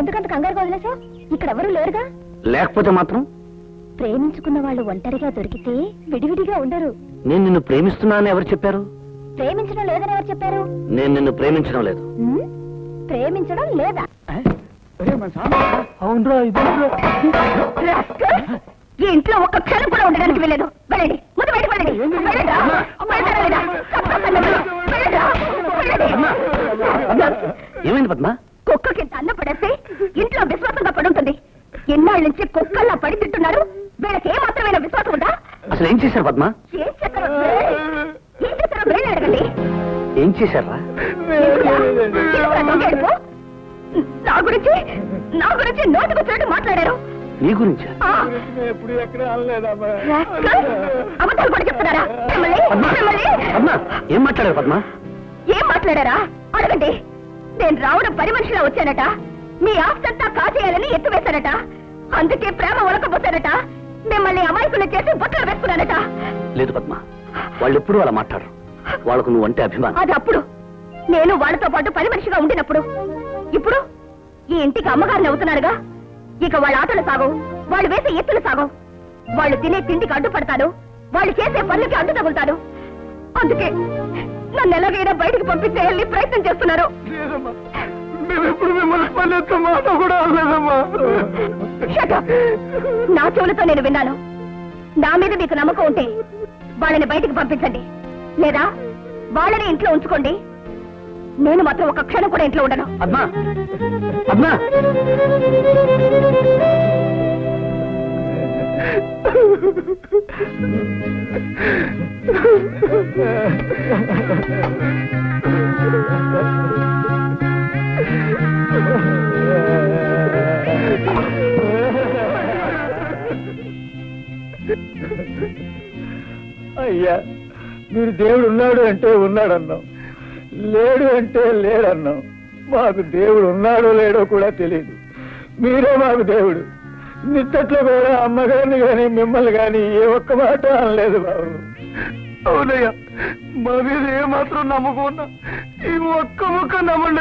ఎందుకంత కంగారు వదిలేసా ఇక్కడ ఎవరు లేరుగా? లేకపోతే మాత్రం? ప్రేమించుకున్న వాళ్ళు ఒంటరిగా దొరికితే విడివిడిగా ఉండరు. నేను నిన్ను ప్రేమిస్తున్నానని ఎవరు చెప్పారు? ప్రేమించడం లేదని ఎవరు చెప్పారు? నేను నిన్ను ప్రేమించడం లేదు. ఉమ్, ప్రేమించడం లేదా? అవునరా! ఈ ఇంట్లో ఒక్క క్షణం కూడా ఉండడానికి వెళ్ళలేదు వెళ్ళండి. ముందు బయటకు వెళ్ళండి. వెళ్ళండిరా. వెళ్తారా లేదా? తప్పకుండా వెళ్ళండిరా. వెళ్ళండి. ఏమైంది పద్మ కుక్కకి ఇంత అన్నం పడేస్తే ఇంట్లో విశ్వాసంగా పడుంటుంది ఎన్నాళ్ళ నుంచి కుక్కల్లా పడి తింటున్నారు వీళ్ళకి ఏ మాత్రమైన విశ్వాసం ఉందా అసలు ఏం చేశారు పద్మ? ఏం చేశారా? నా గురించి నా గురించి నోటుకు వచ్చినట్టు మాట్లాడారు. నీ గురించా! అబద్ధాలు కూడా చెప్తున్నారా? మిమ్మల్ని మిమ్మల్ని. పద్మ ఏం మాట్లాడారు పద్మ? ఏం మాట్లాడారా? అడగండి. నేను రావడం పని మనిషిలా వచ్చానట. మీ ఆస్తంతా కాజేయాలని ఎత్తువేశానట అందుకే ప్రేమ ఒలకపోతానట మిమ్మల్ని అమాయకులు చేసి బుట్టలు వేసుకున్నానట లేదు పద్మ వాళ్ళు ఎప్పుడు అలా మాట్లాడరు. వాళ్ళకు నువ్వు అంటే అభిమానం. అది అప్పుడు. నేను వాళ్ళతో పాటు పని మనిషిగా ఉండినప్పుడు. ఇప్పుడు ఈ ఇంటికి అమ్మగారిని అవుతున్నారుగా. ఇక వాళ్ళ ఆటలు సాగవు వాళ్ళు వేసే ఎత్తులు సాగవు. వాళ్ళు తినే తిండికి అడ్డుపడతాను వాళ్ళు చేసే పనులకి అడ్డు తగులుతాను అందుకే నన్ను ఎలాగైనా బయటికి పంపించేయాలని ప్రయత్నం చేస్తున్నారు. మిమ్మల్ని పల్లెత్త మాట కూడా అనలేదమ్మా. నా చెవులతో నేను విన్నాను. నా మీద మీకు నమ్మకం ఉంటే వాళ్ళని బయటికి పంపించండి. లేదా వాళ్ళని ఇంట్లో ఉంచుకోండి. నేను మాత్రం ఒక క్షణం కూడా ఇంట్లో ఉండను. పద్మ పద్మ మీరు దేవుడు ఉన్నాడు అంటే ఉన్నాడన్నాం. లేడు అంటే లేడన్నాం. మాకు దేవుడు ఉన్నాడో లేడో కూడా తెలియదు మీరే మాకు దేవుడు. నిత్తట్లో కూడా అమ్మగారిని కానీ మిమ్మల్ని కానీ ఏ ఒక్క మాట అనలేదు బాబు. అవునయ్యా మా మీద ఏమాత్రం నమ్మకున్నా ఈ ఒక్క ముక్క నమ్మండి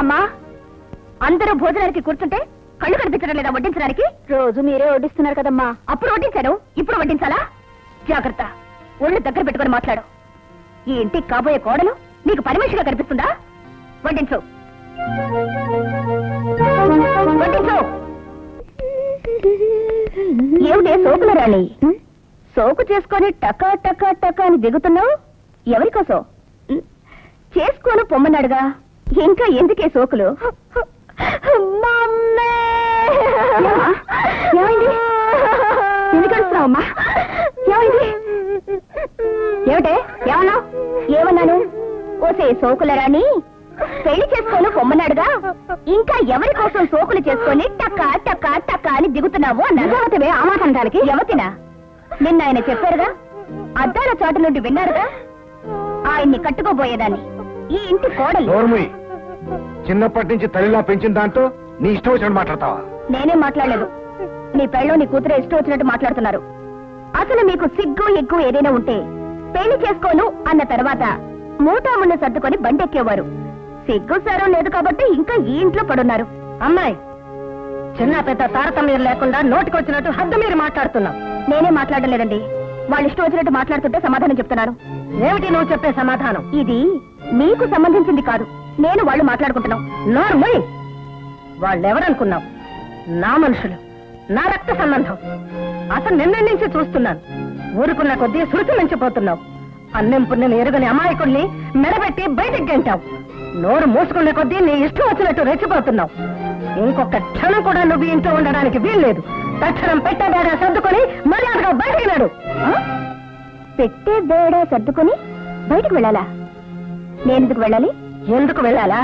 అమ్మా అందరూ భోజనానికి కూర్చుంటే కళ్ళు కనిపించడం లేదా వడ్డించడానికి? రోజు మీరే వడ్డిస్తున్నారు కదమ్మా. అప్పుడు వడ్డించాను ఇప్పుడు వడ్డించాలా? జాగ్రత్త ఒళ్ళు దగ్గర పెట్టుకొని మాట్లాడు. ఈ ఇంటికి కాబోయే కోడలు నీకు పని మనిషిగా కనిపిస్తుందా? వడ్డించు. వడ్డించు. ఏమిటే సోకుల రాణి? సోకు చేసుకొని టకా టకా టకా అని దిగుతున్నావు? ఎవరి కోసం చేసుకోను పొమ్మన్నాడుగా. ఇంకా ఎందుకే సోకులు? ఏమైంది? ఏమిటే? ఏమన్నావు? ఏమన్నాను? ఓసే సోకుల రాణి పెళ్ళి చేసుకోను పొమ్మన్నాడుగా. ఇంకా ఎవరి కోసం సోకులు చేసుకొని టక్క టక్క టక్క అని దిగుతున్నావు అన్నాను ఆ మాట అనడానికి యవతినా? నిన్న ఆయన చెప్పారుగా అద్దాల చాటు నుండి విన్నారుగా? ఆయన్ని కట్టుకోబోయేదాన్ని. ఈ ఇంటి కోడలు. చిన్నప్పటి నుంచి తల్లిలా పెంచిన దాంతో నీ ఇష్టం వచ్చినట్టు మాట్లాడతావా? నేనే మాట్లాడలేదు. నీ పెళ్ళో నీ కూతురు ఇష్టం వచ్చినట్టు మాట్లాడుతున్నారు. అసలు మీకు సిగ్గు ఎగ్గు ఏదైనా ఉంటే పెళ్ళి చేసుకోను అన్న తర్వాత మూటామున్న సర్దుకొని బండెక్కేవారు. సిగ్గు సరం లేదు కాబట్టి ఇంకా ఈ ఇంట్లో పడున్నారు. అమ్మాయి చిన్న పెద్ద తారతమ్యం లేకుండా నోటికొచ్చినట్టు హద్దు మీరు మాట్లాడుతున్నావు. నేనే మాట్లాడడం లేదండి వాళ్ళు ఇష్టం వచ్చినట్టు మాట్లాడుతుంటే సమాధానం చెప్తున్నాను ఏమిటి నువ్వు చెప్పే సమాధానం? ఇది నీకు సంబంధించింది కాదు. నేను వాళ్ళు మాట్లాడుకుంటున్నాం. నార్మల్. వాళ్ళెవరనుకున్నావు నా మనుషులు. నా రక్త సంబంధం. అసలు నిన్న నుంచి చూస్తున్నాను. ఊరుకున్న కొద్దీ శృతి మించిపోతున్నావు. అన్నం పుణ్యం ఎరుగని అమాయకుల్ని మెడబెట్టి బయటికి గంటావు. నోరు మూసుకున్న కొద్దీ నీ ఇష్టం వచ్చినట్టు రెచ్చిపోతున్నావు. ఇంకొక క్షణం కూడా నువ్వు ఇంట్లో ఉండడానికి వీల్లేదు. తక్షణం పెట్టబేడా సర్దుకొని మర్యాదగా బయటికి వెళ్ళాడు పెట్టే బేడా సర్దుకొని బయటకు వెళ్ళాలా? నేనెందుకు వెళ్ళాలి? ఎందుకు వెళ్ళాలా?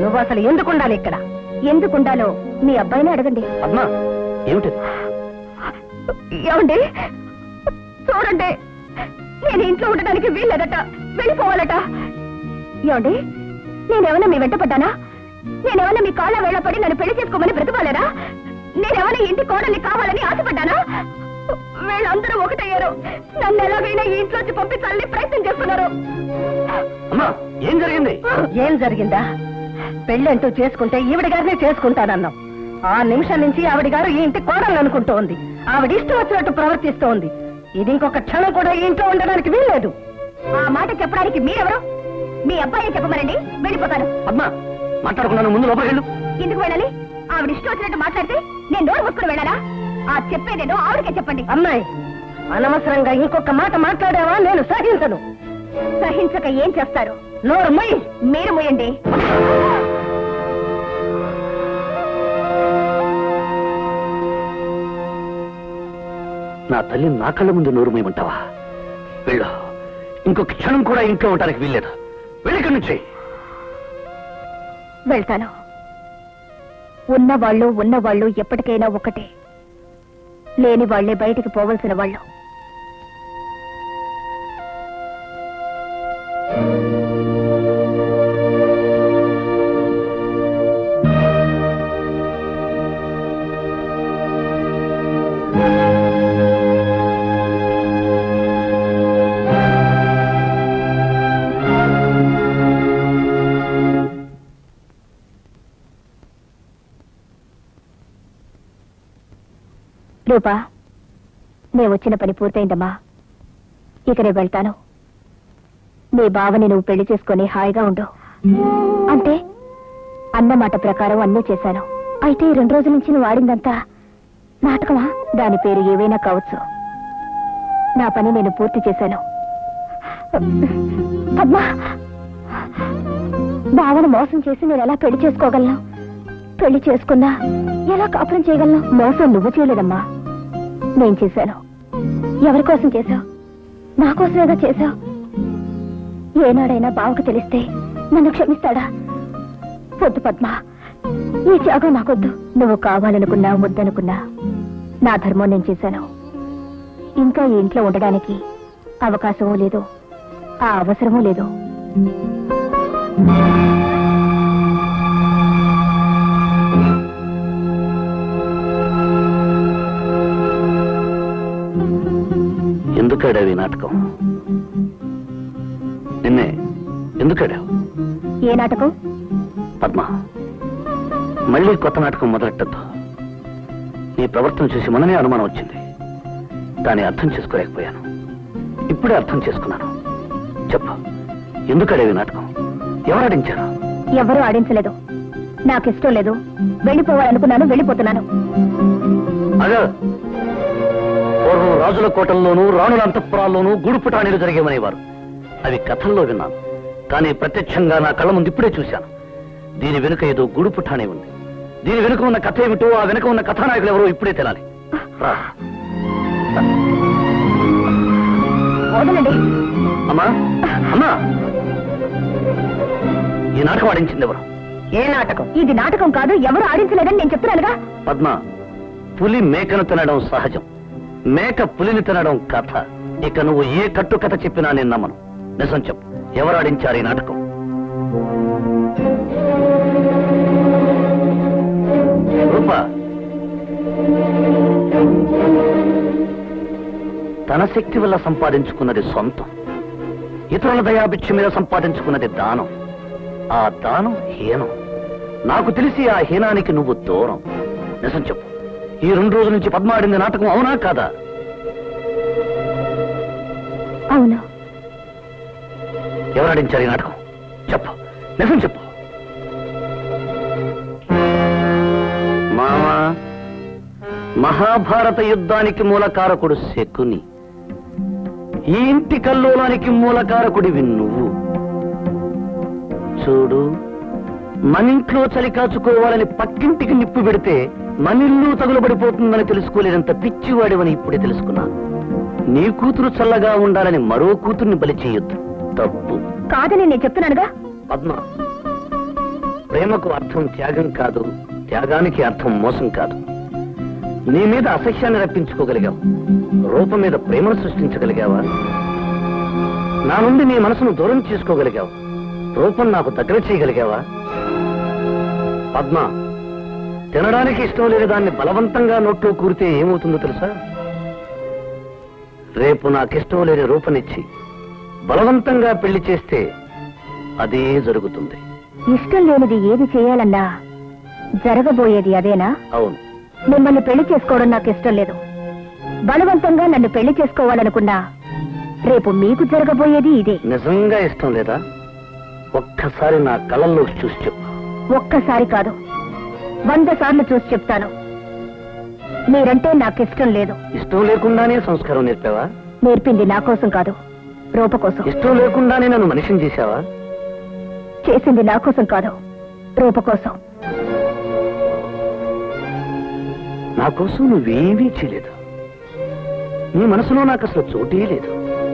నువ్వు అసలు ఎందుకు ఉండాలి ఇక్కడ? ఎందుకు ఉండాలో మీ అబ్బాయిని అడగండి. పద్మ ఏమిటి? ఏమండి? చూడండి. నేను ఇంట్లో ఉండడానికి వీల్లేదట. వెళ్ళిపోవాలట. ఏమండి? నేనేమన్నా మీ వెంట పడ్డానా? నేనేమన్నా మీ కాళ్ళ వేళ పడి నన్ను పెళ్ళి చేసుకోమని బ్రతకాలేరా నేనేమన్నా ఇంటి కోడల్ని కావాలని ఆశపడ్డానా? వీళ్ళందరూ ఒకటయ్యారు. నన్ను ఎలాగైనా ఈ ఇంట్లోంచి పంపించాలని ప్రయత్నం చేస్తున్నారు. అమ్మా ఏం జరిగింది? ఏం జరిగిందా? పెళ్ళంటూ చేసుకుంటే ఈవిడ గారినే చేసుకుంటానన్నాం. ఆ నిమిషం నుంచి ఆవిడ గారు ఈ ఇంటి కోడలు అనుకుంటోంది. ఆవిడ ఇష్టం వచ్చినట్టు ప్రవర్తిస్తోంది. ఇది ఇంకొక క్షణం కూడా ఈ ఇంట్లో ఉండడానికి వీల్లేదు. ఆ మాట చెప్పడానికి మీరెవరు? మీ అబ్బాయి చెప్పమనండి. వెళ్ళిపోతాను. పద్మ మాట్లాడుకున్నాను ముందు లోపలికి వెళ్ళు. ఎందుకు వెళ్ళాలి? ఆవిడ ఇష్టం వచ్చినట్టు మాట్లాడితే నేను నోరు మూసుకుని వెళ్ళాలా? ఆ చెప్పేదేదో ఆవిడకే చెప్పండి. అమ్మాయి అనవసరంగా ఇంకొక మాట మాట్లాడావా నేను సహించను. సహించక ఏం చేస్తారు? నోరు మొయ్. మీరు ముయండి. నా తల్లి నా కళ్ళ ముందు నోరు మేమంటావా వెళ్ళు. ఇంకొక క్షణం కూడా ఇంట్లో ఉండడానికి వీల్లేదు. వెళ్ళిక్కడి నుంచి. వెళ్తాను. ఉన్నవాళ్ళు ఉన్నవాళ్ళు ఎప్పటికైనా ఒకటే. లేని వాళ్ళే బయటికి పోవలసిన వాళ్ళు. రూపా నేను వచ్చిన పని పూర్తయిందమ్మా. ఇక నేను వెళ్తాను. నీ బావని నువ్వు పెళ్ళి చేసుకొని హాయిగా ఉండు. అంటే అన్నమాట ప్రకారం అన్నీ చేశాను. అయితే ఈ రెండు రోజుల నుంచి నువ్వు ఆడిందంతా నాటకమా? దాని పేరు ఏవైనా కావచ్చు. నా పని నేను పూర్తి చేశాను. పద్మా బావను మోసం చేసి నేను ఎలా పెళ్ళి చేసుకోగలను? పెళ్ళి చేసుకున్నా ఎలా కాపురం చేయగలను? మోసం నువ్వు చేయలేదమ్మా. నేను చేశాను. ఎవరి కోసం చేశావు? నా ఏదో చేశావు? ఏనాడైనా బావకు తెలిస్తే నన్ను క్షమిస్తాడా? వద్దు పద్మ. ఈ త్యాగం నాకొద్దు. నువ్వు కావాలనుకున్నా వద్దనుకున్నా నా ధర్మం నేను చేశాను. ఇంకా ఈ ఇంట్లో ఉండడానికి అవకాశమూ లేదు. ఆ అవసరమూ లేదు. ఎందుకు ఆడావు ఈ నాటకం? నిన్నే ఎందుకు ఆడావు? ఏ నాటకం? పద్మ. మళ్ళీ కొత్త నాటకం మొదలెట్టద్దు. నీ ప్రవర్తన చూసి మననే అనుమానం వచ్చింది. దాన్ని అర్థం చేసుకోలేకపోయాను. ఇప్పుడే అర్థం చేసుకున్నాను. చెప్పు. ఎందుకు నాటకం? ఎవరు ఆడించారు? ఎవరూ ఆడించలేదు. నాకు ఇష్టం లేదు. వెళ్ళిపోవాలనుకున్నాను వెళ్ళిపోతున్నాను. అదే రాజుల కోటల్లోనూ రాణుల అంతఃపురాల్లోనూ గుడుపుటాణీలు జరిగేవనేవారు. అవి కథల్లో విన్నాను. కానీ ప్రత్యక్షంగా నా కళ్ళ ముందు ఇప్పుడే చూశాను. దీని వెనుక ఏదో గుడుపుటాణి ఉంది. దీని వెనుక ఉన్న కథ ఏమిటో ఆ వెనుక ఉన్న కథానాయకులు ఎవరో ఇప్పుడే తెలాలి. అమ్మా అమ్మా. ఈ నాటకం ఆడించింది ఎవరు? ఏ నాటకం? ఇది నాటకం కాదు ఎవరు ఆడించలేదని నేను చెప్తున్నానుగా. పద్మ పులి మేకను తినడం సహజం. మేక పులిని తినడం కథ. ఇక నువ్వు ఏ కట్టు కథ చెప్పినా నేను నమ్మను. నిజం చెప్పు. ఎవరాడించారు ఈ నాటకం? తన శక్తి వల్ల సంపాదించుకున్నది సొంతం. ఇతరుల దయాభిక్ష మీద సంపాదించుకున్నది దానం. ఆ దానం హీనం. నాకు తెలిసి ఆ హీనానికి నువ్వు దూరం. నిజం చెప్పు. ఈ రెండు రోజుల నుంచి పద్మ ఆడింది నాటకం అవునా కాదా? అవును. ఎవరు ఆడించారు ఈ నాటకం? చెప్పు. నిజం చెప్పు. మామా మహాభారత యుద్ధానికి మూలకారకుడు శకుని. ఈ ఇంటి కల్లోలానికి మూలకారకుడివి నువ్వు. చూడు మన ఇంట్లో చలి కాచుకోవాలని పక్కింటికి నిప్పు పెడితే మన ఇల్లు తగులబడిపోతుందని తెలుసుకోలేనంత పిచ్చివాడివని ఇప్పుడే తెలుసుకున్నాను. నీ కూతురు చల్లగా ఉండాలని మరో కూతుర్ని బలి చేయొద్దు. తప్పు. కాదని నేను చెప్తున్నానుగా? పద్మ ప్రేమకు అర్థం త్యాగం కాదు త్యాగానికి అర్థం మోసం కాదు. నీ మీద అసహ్యాన్ని రప్పించుకోగలిగావు. రూపం మీద ప్రేమను సృష్టించగలిగావా? నా నుండి నీ మనసును దూరం చేసుకోగలిగావు. రూపం నాకు దగ్గర చేయగలిగావా? పద్మ తినడానికి ఇష్టం లేని దాన్ని బలవంతంగా నోట్లో కూరితే ఏమవుతుందో తెలుసా? రేపు నాకిష్టం లేని రూపనిచ్చి బలవంతంగా పెళ్ళి చేస్తే అదే జరుగుతుంది. ఇష్టం లేనిది ఏది చేయాలన్నా జరగబోయేది అదేనా? అవును. మిమ్మల్ని పెళ్ళి చేసుకోవడం నాకు ఇష్టం లేదు. బలవంతంగా నన్ను పెళ్ళి చేసుకోవాలనుకున్నా రేపు మీకు జరగబోయేది ఇదే. నిజంగా ఇష్టం లేదా? ఒక్కసారి నా కళ్ళల్లోకి చూసి చెప్పు. ఒక్కసారి కాదు. వంద సార్లు చూసి చెప్తాను. మీరంటే నాకు ఇష్టం లేదు. ఇష్టం లేకుండానే సంస్కారం నేర్పావా? నేర్పింది నా కోసం కాదు రూప కోసం. ఇష్టం లేకుండానే నన్ను మనిషిని చేశావా? చేసింది నా కోసం కాదు రూప కోసం. నా కోసం నువ్వేమీ చేయలేదు. నీ మనసులో నాకు అసలు చోటే లేదు.